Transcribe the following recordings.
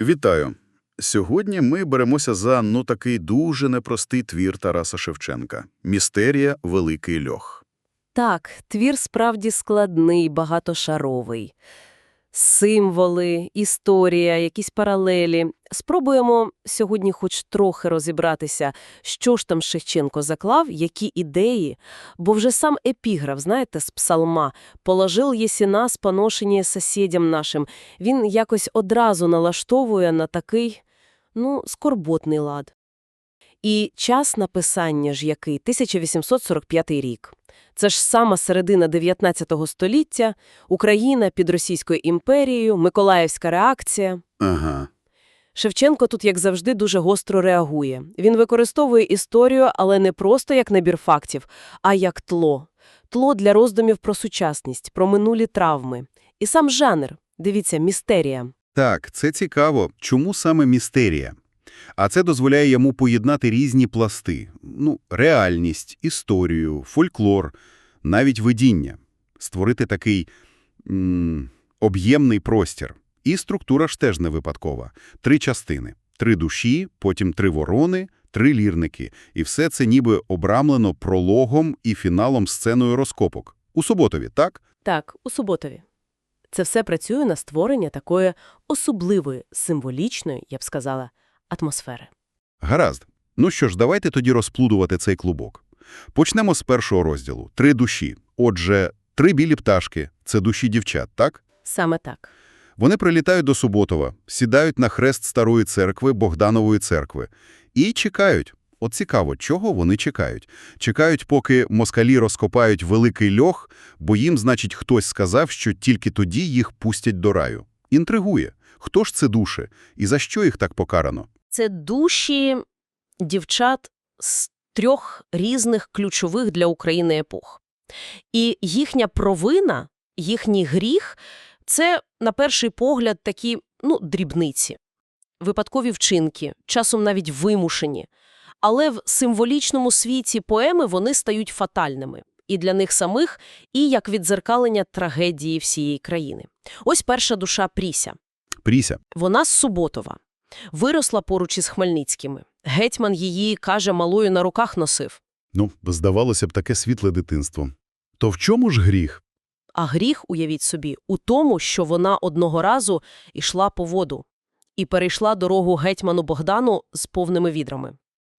Вітаю! Сьогодні ми беремося за ну такий дуже непростий твір Тараса Шевченка «Містерія. Великий льох». Так, твір справді складний, багатошаровий. Символи, історія, якісь паралелі. Спробуємо сьогодні хоч трохи розібратися, що ж там Шевченко заклав, які ідеї. Бо вже сам епіграф, знаєте, з псалма «Положил єси нас, поношені сусідям нашим». Він якось одразу налаштовує на такий, ну, скорботний лад. І час написання ж який – 1845 рік. Це ж сама середина 19 століття, Україна під Російською імперією, Миколаївська реакція. Ага. Шевченко тут, як завжди, дуже гостро реагує. Він використовує історію, але не просто як набір фактів, а як тло. Тло для роздумів про сучасність, про минулі травми. І сам жанр, дивіться, містерія. Так, це цікаво. Чому саме містерія? А це дозволяє йому поєднати різні пласти. Ну, реальність, історію, фольклор, навіть видіння. Створити такий об'ємний простір. І структура ж теж не випадкова. Три частини. Три душі, потім три ворони, три лірники. І все це ніби обрамлено прологом і фіналом сценою розкопок. У Суботові, так? Так, у Суботові. Це все працює на створення такої особливої, символічної, я б сказала, атмосфери. Гаразд. Ну що ж, давайте тоді розплудувати цей клубок. Почнемо з першого розділу. Три душі. Отже, три білі пташки – це душі дівчат, так? Саме так. Вони прилітають до Суботова, сідають на хрест Старої церкви, Богданової церкви. І чекають. От цікаво, чого вони чекають? Чекають, поки москалі розкопають великий льох, бо їм, значить, хтось сказав, що тільки тоді їх пустять до раю. Інтригує. Хто ж це душі? І за що їх так покарано? Це душі дівчат з трьох різних ключових для України епох. І їхня провина, їхній гріх – це, на перший погляд, такі, ну, дрібниці. Випадкові вчинки, часом навіть вимушені. Але в символічному світі поеми вони стають фатальними. І для них самих, і як відзеркалення трагедії всієї країни. Ось перша душа Пріся. Пріся. Вона з Суботова. Виросла поруч із Хмельницькими. Гетьман її, каже, малою на руках носив. Ну, здавалося б, таке світле дитинство. То в чому ж гріх? А гріх, уявіть собі, у тому, що вона одного разу йшла по воду і перейшла дорогу гетьману Богдану з повними відрами.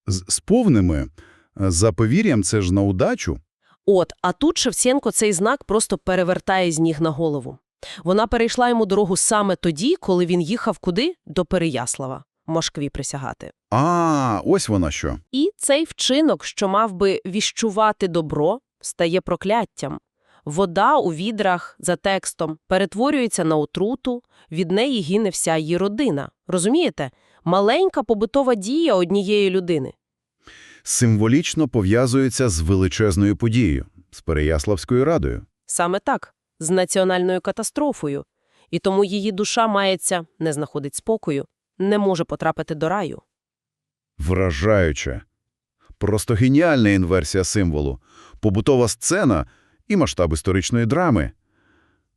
З, з повними. За повір'ям, це ж на удачу. От, а тут Шевченко цей знак просто перевертає з ніг на голову. Вона перейшла йому дорогу саме тоді, коли він їхав куди? До Переяслава, Москві присягати. А, ось вона що. І цей вчинок, що мав би віщувати добро, стає прокляттям. Вода у відрах за текстом перетворюється на отруту, від неї гине вся її родина. Розумієте? Маленька побутова дія однієї людини. Символічно пов'язується з величезною подією, з Переяславською радою. Саме так, з національною катастрофою. І тому її душа мається, не знаходить спокою, не може потрапити до раю. Вражаюче. Просто геніальна інверсія символу. Побутова сцена і масштаб історичної драми.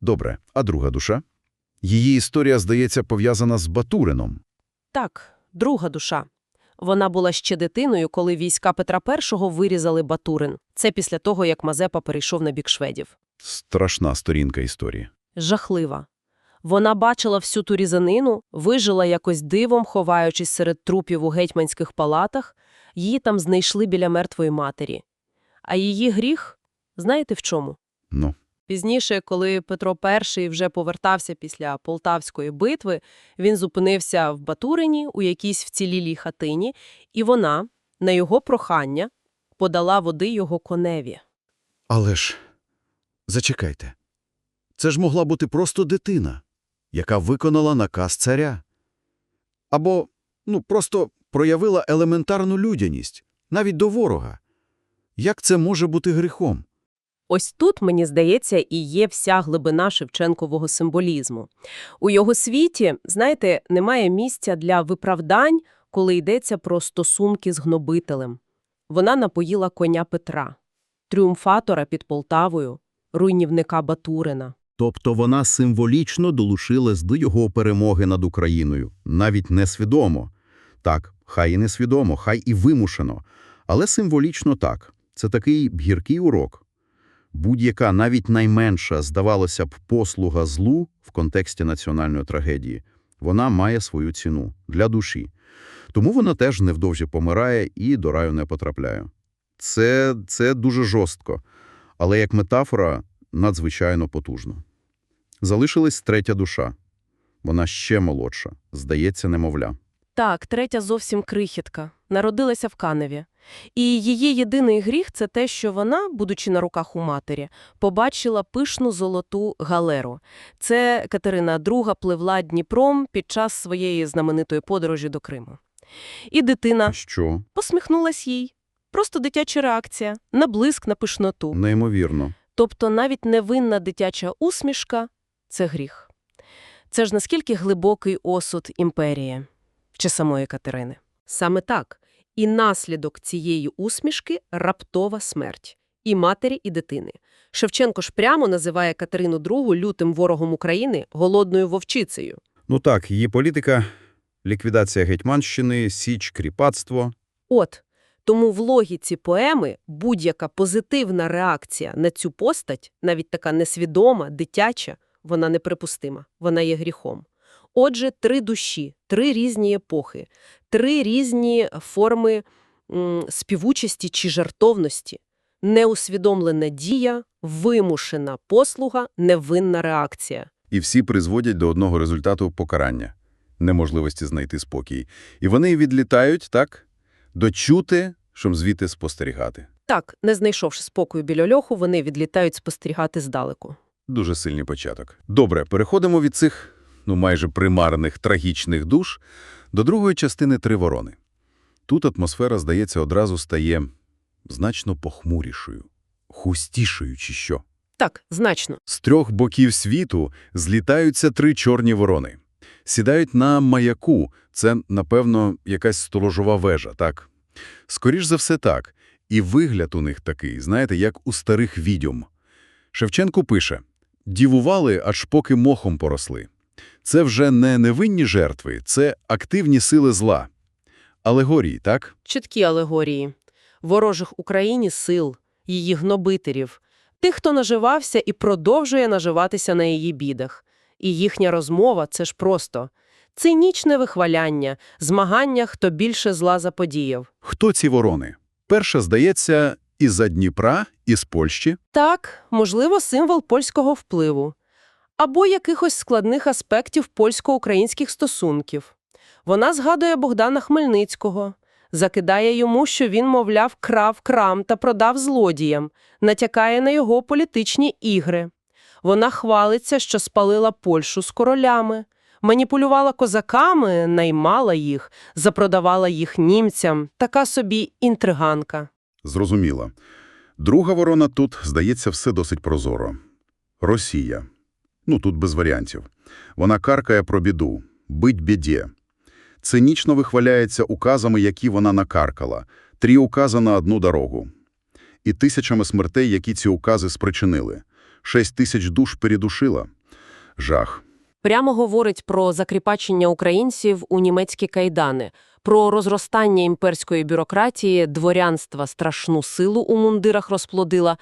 Добре, а друга душа? Її історія, здається, пов'язана з Батурином. Так, друга душа. Вона була ще дитиною, коли війська Петра І вирізали Батурин. Це після того, як Мазепа перейшов на бік шведів. Страшна сторінка історії. Жахлива. Вона бачила всю ту різанину, вижила якось дивом, ховаючись серед трупів у гетьманських палатах, її там знайшли біля мертвої матері. А її гріх, знаєте в чому? Ну, Пізніше, коли Петро І вже повертався після Полтавської битви, він зупинився в Батурині у якійсь вцілілій хатині, і вона, на його прохання, подала води його коневі. Але ж, зачекайте, це ж могла бути просто дитина, яка виконала наказ царя. Або, ну, просто проявила елементарну людяність, навіть до ворога. Як це може бути гріхом? Ось тут, мені здається, і є вся глибина Шевченкового символізму. У його світі, знаєте, немає місця для виправдань, коли йдеться про стосунки з гнобителем. Вона напоїла коня Петра, тріумфатора під Полтавою, руйнівника Батурина. Тобто вона символічно долучилась до його перемоги над Україною, навіть несвідомо. Так, хай і несвідомо, хай і вимушено, але символічно так. Це такий гіркий урок. Будь-яка, навіть найменша, здавалося б, послуга злу в контексті національної трагедії, вона має свою ціну для душі. Тому вона теж невдовзі помирає і до раю не потрапляє. Це, це дуже жорстко, але як метафора надзвичайно потужно. Залишилась третя душа. Вона ще молодша, здається, немовля. Так, третя зовсім крихітка. Народилася в Каневі. І її єдиний гріх – це те, що вона, будучи на руках у матері, побачила пишну золоту галеру. Це Катерина II пливла Дніпром під час своєї знаменитої подорожі до Криму. І дитина Що? посміхнулась їй. Просто дитяча реакція, на блиск, на пишноту. Неймовірно. Тобто навіть невинна дитяча усмішка – це гріх. Це ж наскільки глибокий осуд імперії чи самої Катерини. Саме так. І наслідок цієї усмішки – раптова смерть. І матері, і дитини. Шевченко ж прямо називає Катерину II лютим ворогом України, голодною вовчицею. Ну так, її політика – ліквідація Гетьманщини, січ, кріпацтво. От, тому в логіці поеми будь-яка позитивна реакція на цю постать, навіть така несвідома, дитяча, вона неприпустима, вона є гріхом. Отже, три душі, три різні епохи, три різні форми м, співучасті чи жартовності. Неусвідомлена дія, вимушена послуга, невинна реакція. І всі призводять до одного результату покарання – неможливості знайти спокій. І вони відлітають, так, дочути, щоб звідти спостерігати. Так, не знайшовши спокою біля льоху, вони відлітають спостерігати здалеку. Дуже сильний початок. Добре, переходимо від цих, ну майже примарних, трагічних душ до другої частини «Три ворони». Тут атмосфера, здається, одразу стає значно похмурішою, хустішою чи що. Так, значно. З трьох боків світу злітаються три чорні ворони. Сідають на маяку. Це, напевно, якась сторожова вежа, так? Скоріш за все так. І вигляд у них такий, знаєте, як у старих відьом. Шевченко пише «Дівували, аж поки мохом поросли». Це вже не невинні жертви, це активні сили зла. Алегорії, так? Чіткі алегорії. Ворожих Україні сил, її гнобителів, тих, хто наживався і продовжує наживатися на її бідах. І їхня розмова – це ж просто цинічне вихваляння, змагання, хто більше зла заподіяв. Хто ці ворони? Перша, здається, із-за Дніпра, із Польщі. Так, можливо, символ польського впливу. Або якихось складних аспектів польсько-українських стосунків. Вона згадує Богдана Хмельницького, закидає йому, що він, мовляв, крав крам та продав злодіям, натякає на його політичні ігри. Вона хвалиться, що спалила Польщу з королями, маніпулювала козаками, наймала їх, запродавала їх німцям, така собі інтриганка. Зрозуміло. Друга ворона тут, здається, все досить прозоро. Росія. Ну, тут без варіантів. Вона каркає про біду. Бить біді. Цинічно вихваляється указами, які вона накаркала. Трі укази на одну дорогу. І тисячами смертей, які ці укази спричинили. Шесть тисяч душ передушила. Жах. Прямо говорить про закріпачення українців у німецькі кайдани, про розростання імперської бюрократії, дворянства страшну силу у мундирах розплодила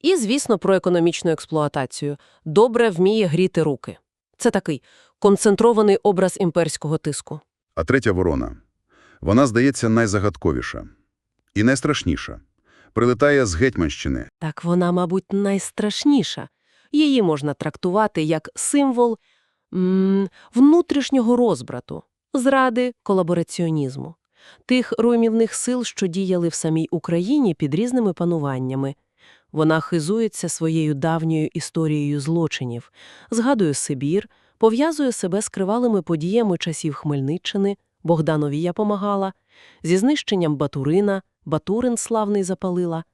і, звісно, про економічну експлуатацію. Добре вміє гріти руки. Це такий концентрований образ імперського тиску. А третя ворона. Вона, здається, найзагадковіша. І найстрашніша. Прилетає з Гетьманщини. Так вона, мабуть, найстрашніша. Її можна трактувати як символ м, внутрішнього розбрату, зради колабораціонізму, тих руймівних сил, що діяли в самій Україні під різними пануваннями. Вона хизується своєю давньою історією злочинів, згадує Сибір, пов'язує себе з кривалими подіями часів Хмельниччини, Богданові я помагала, зі знищенням Батурина, Батурин славний запалила,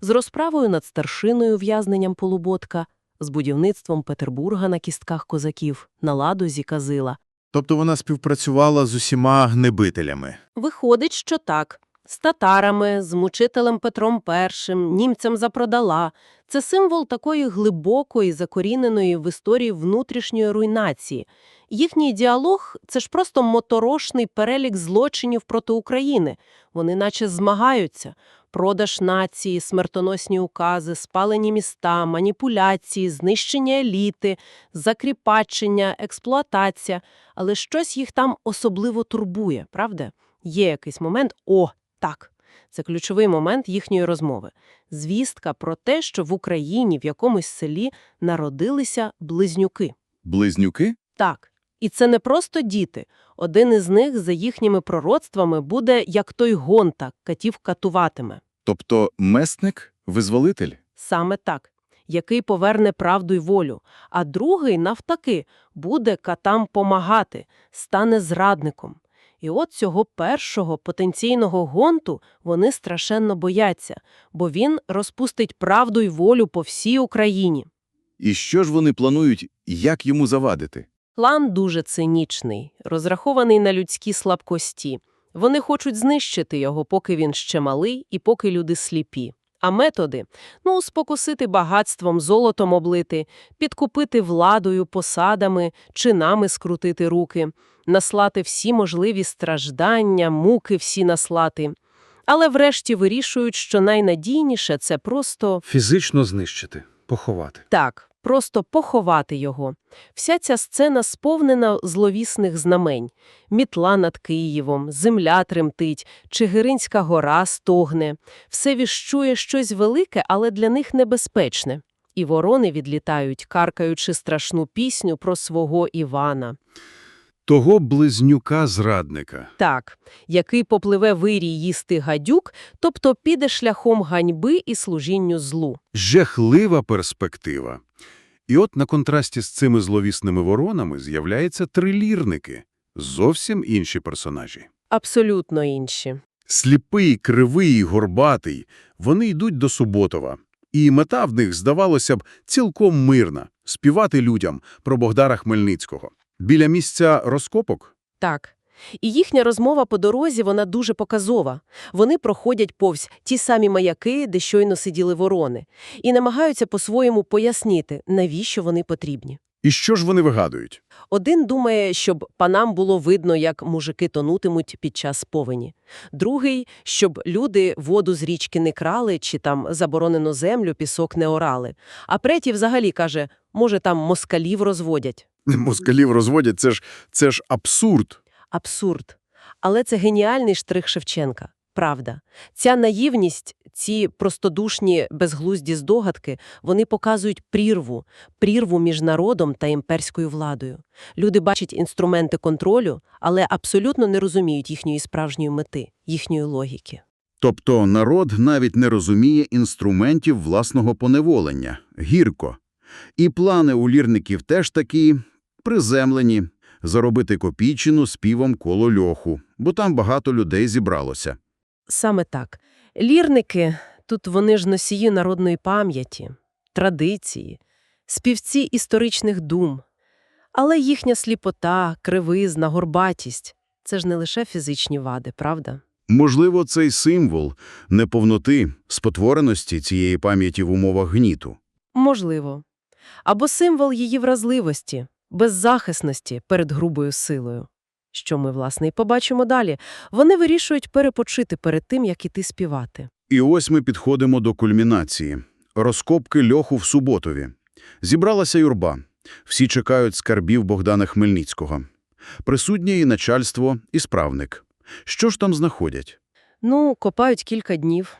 з розправою над старшиною в'язненням Полуботка, з будівництвом Петербурга на кістках козаків, на ладозі казила. Тобто вона співпрацювала з усіма гнебителями. Виходить, що так. З татарами, з мучителем Петром І, німцям запродала. Це символ такої глибокої, закоріненої в історії внутрішньої руйнації. Їхній діалог – це ж просто моторошний перелік злочинів проти України. Вони наче змагаються. Продаж нації, смертоносні укази, спалені міста, маніпуляції, знищення еліти, закріпачення, експлуатація. Але щось їх там особливо турбує, правда? Є якийсь момент «О, так». Це ключовий момент їхньої розмови. Звістка про те, що в Україні в якомусь селі народилися близнюки. Близнюки? Так. І це не просто діти. Один із них, за їхніми пророцтвами, буде як той гонта, катів катуватиме. Тобто месник – визволитель? Саме так. Який поверне правду й волю. А другий, навтаки, буде катам помагати, стане зрадником. І от цього першого потенційного гонту вони страшенно бояться, бо він розпустить правду й волю по всій Україні. І що ж вони планують, як йому завадити? План дуже цинічний, розрахований на людські слабкості. Вони хочуть знищити його, поки він ще малий і поки люди сліпі. А методи – ну, спокусити багатством, золотом облити, підкупити владою, посадами, чинами скрутити руки, наслати всі можливі страждання, муки всі наслати. Але врешті вирішують, що найнадійніше – це просто Фізично знищити, поховати. так, просто поховати його. Вся ця сцена сповнена зловісних знамень. Мітла над Києвом, земля тремтить, Чигиринська гора стогне. Все віщує щось велике, але для них небезпечне. І ворони відлітають, каркаючи страшну пісню про свого Івана. Того близнюка-зрадника. Так, який попливе вирій їсти гадюк, тобто піде шляхом ганьби і служінню злу. Жахлива перспектива. І от на контрасті з цими зловісними воронами з'являються трилірники. Зовсім інші персонажі. Абсолютно інші. Сліпий, кривий, горбатий. Вони йдуть до Суботова. І мета в них, здавалося б, цілком мирна – співати людям про Богдара Хмельницького. Біля місця розкопок Так. І їхня розмова по дорозі, вона дуже показова. Вони проходять повз ті самі маяки, де щойно сиділи ворони, і намагаються по-своєму пояснити, навіщо вони потрібні. І що ж вони вигадують? Один думає, щоб панам було видно, як мужики тонутимуть під час повені. Другий, щоб люди воду з річки не крали чи там заборонену землю, пісок не орали. А третій взагалі каже, може там москалів розводять. Москалів розводять, це ж, це ж абсурд. Абсурд. Але це геніальний штрих Шевченка. Правда. Ця наївність, ці простодушні, безглузді здогадки, вони показують прірву, прірву між народом та імперською владою. Люди бачать інструменти контролю, але абсолютно не розуміють їхньої справжньої мети, їхньої логіки. Тобто народ навіть не розуміє інструментів власного поневолення. Гірко. І плани у лірників теж такі приземлені – заробити копійчину співом коло льоху, бо там багато людей зібралося. Саме так. Лірники – тут вони ж носії народної пам'яті, традиції, співці історичних дум. Але їхня сліпота, кривизна, горбатість – це ж не лише фізичні вади, правда? Можливо, цей символ неповноти, спотвореності цієї пам'яті в умовах гніту. Можливо. Або символ її вразливості, беззахисності перед грубою силою. Що ми, власне, і побачимо далі. Вони вирішують перепочити перед тим, як іти співати. І ось ми підходимо до кульмінації. Розкопки льоху в Суботові. Зібралася юрба. Всі чекають скарбів Богдана Хмельницького. Присутнє і начальство, і справник. Що ж там знаходять? Ну, копають кілька днів.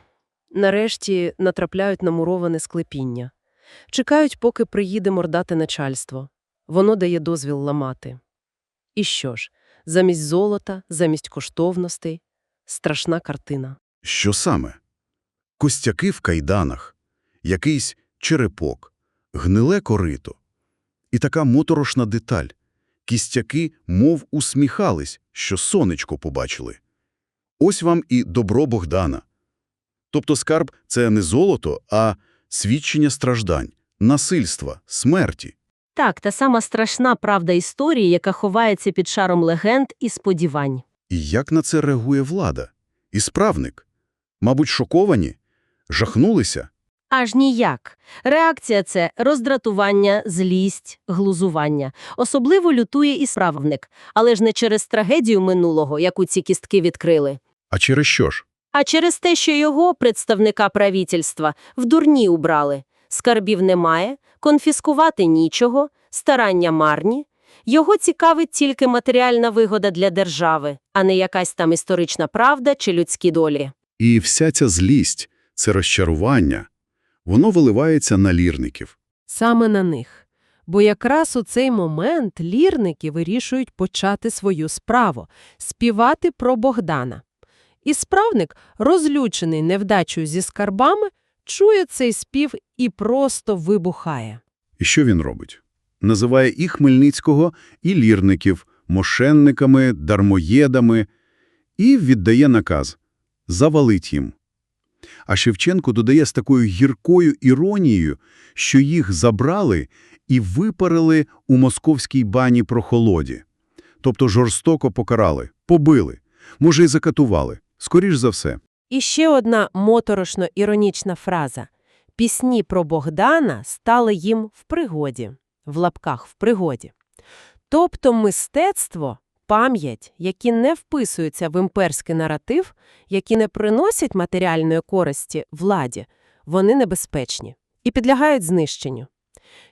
Нарешті натрапляють на муроване склепіння. Чекають, поки приїде мордати начальство. Воно дає дозвіл ламати. І що ж? Замість золота, замість коштовностей – страшна картина. Що саме? Костяки в кайданах, якийсь черепок, гниле корито. І така моторошна деталь. Кістяки мов усміхались, що сонечко побачили. Ось вам і добро Богдана. Тобто скарб – це не золото, а свідчення страждань, насильства, смерті. Так, та сама страшна правда історії, яка ховається під шаром легенд і сподівань. І як на це реагує влада? І справник. Мабуть, шоковані? Жахнулися? Аж ніяк. Реакція – це роздратування, злість, глузування. Особливо лютує і справник, але ж не через трагедію минулого, яку ці кістки відкрили, А через що ж? А через те, що його, представника правительства, в дурні убрали. Скарбів немає, конфіскувати нічого, старання марні. Його цікавить тільки матеріальна вигода для держави, а не якась там історична правда чи людські долі. І вся ця злість, це розчарування, воно виливається на лірників. Саме на них. Бо якраз у цей момент лірники вирішують почати свою справу – співати про Богдана. І справник, розлючений невдачею зі скарбами, чує цей спів і просто вибухає. І що він робить? Називає і Хмельницького, і лірників, мошенниками, дармоєдами і віддає наказ – завалить їм. А Шевченко додає з такою гіркою іронією, що їх забрали і випарили у московській бані прохолоді. Тобто жорстоко покарали, побили, може й закатували, скоріш за все. І ще одна моторошно-іронічна фраза. Пісні про Богдана стали їм в пригоді, в лапках в пригоді. Тобто мистецтво, пам'ять, які не вписуються в імперський наратив, які не приносять матеріальної користі владі, вони небезпечні і підлягають знищенню.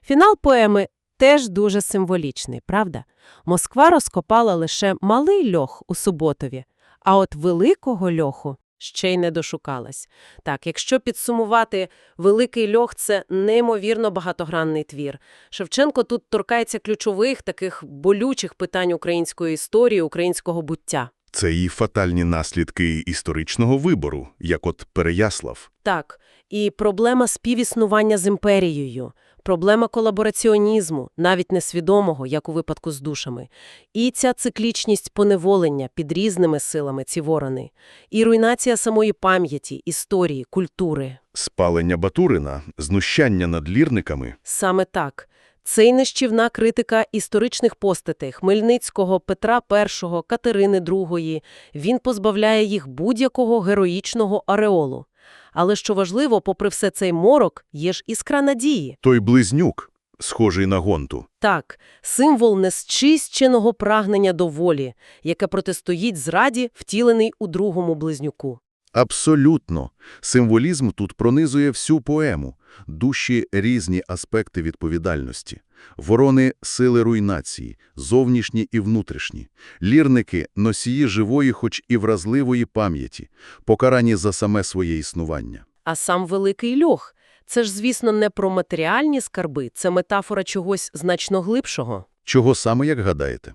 Фінал поеми теж дуже символічний, правда? Москва розкопала лише малий льох у Суботові, а от великого льоху ще й не дошукалась. Так, якщо підсумувати, великий льох це неймовірно багатогранний твір. Шевченко тут торкається ключових таких болючих питань української історії, українського буття. Це і фатальні наслідки історичного вибору, як от Переяслав. Так, і проблема співіснування з імперією, проблема колабораціонізму, навіть несвідомого, як у випадку з душами, і ця циклічність поневолення під різними силами ці ворони, і руйнація самої пам'яті, історії, культури. Спалення Батурина, знущання над лірниками Саме так. Це й нищівна критика історичних постатей Хмельницького, Петра І, Катерини II. Він позбавляє їх будь-якого героїчного ареолу. Але що важливо, попри все цей морок, є ж іскра надії. той близнюк, схожий на гонту. Так, символ несчищеного прагнення до волі, яке протистоїть зраді, втілений у другому близнюку. Абсолютно. Символізм тут пронизує всю поему, душі різні аспекти відповідальності. Ворони – сили руйнації, зовнішні і внутрішні. Лірники – носії живої, хоч і вразливої пам'яті, покарані за саме своє існування. А сам великий льох – це ж, звісно, не про матеріальні скарби, це метафора чогось значно глибшого. Чого саме, як гадаєте?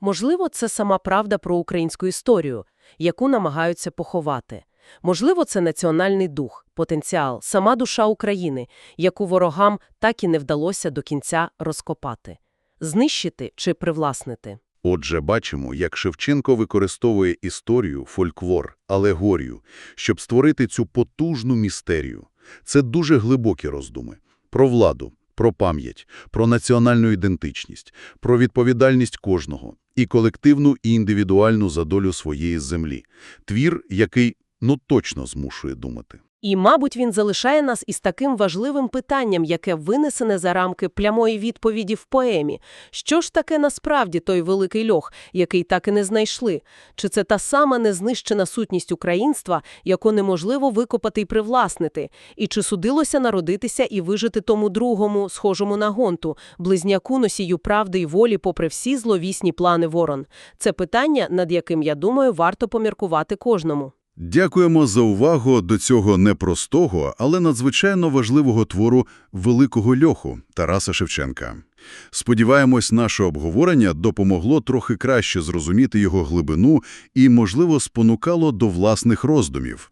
Можливо, це сама правда про українську історію, яку намагаються поховати. Можливо, це національний дух, потенціал, сама душа України, яку ворогам так і не вдалося до кінця розкопати. Знищити чи привласнити. Отже, бачимо, як Шевченко використовує історію, фольклор, алегорію, щоб створити цю потужну містерію. Це дуже глибокі роздуми. Про владу, про пам'ять, про національну ідентичність, про відповідальність кожного і колективну і індивідуальну за долю своєї землі. Твір, який, ну, точно змушує думати. І, мабуть, він залишає нас із таким важливим питанням, яке винесене за рамки прямої відповіді в поемі. Що ж таке насправді той великий льох, який так і не знайшли? Чи це та сама незнищена сутність українства, яку неможливо викопати і привласнити? І чи судилося народитися і вижити тому другому, схожому на гонту, близняку носію правди і волі попри всі зловісні плани ворон? Це питання, над яким, я думаю, варто поміркувати кожному. Дякуємо за увагу до цього непростого, але надзвичайно важливого твору «Великого льоху» Тараса Шевченка. Сподіваємось, наше обговорення допомогло трохи краще зрозуміти його глибину і, можливо, спонукало до власних роздумів.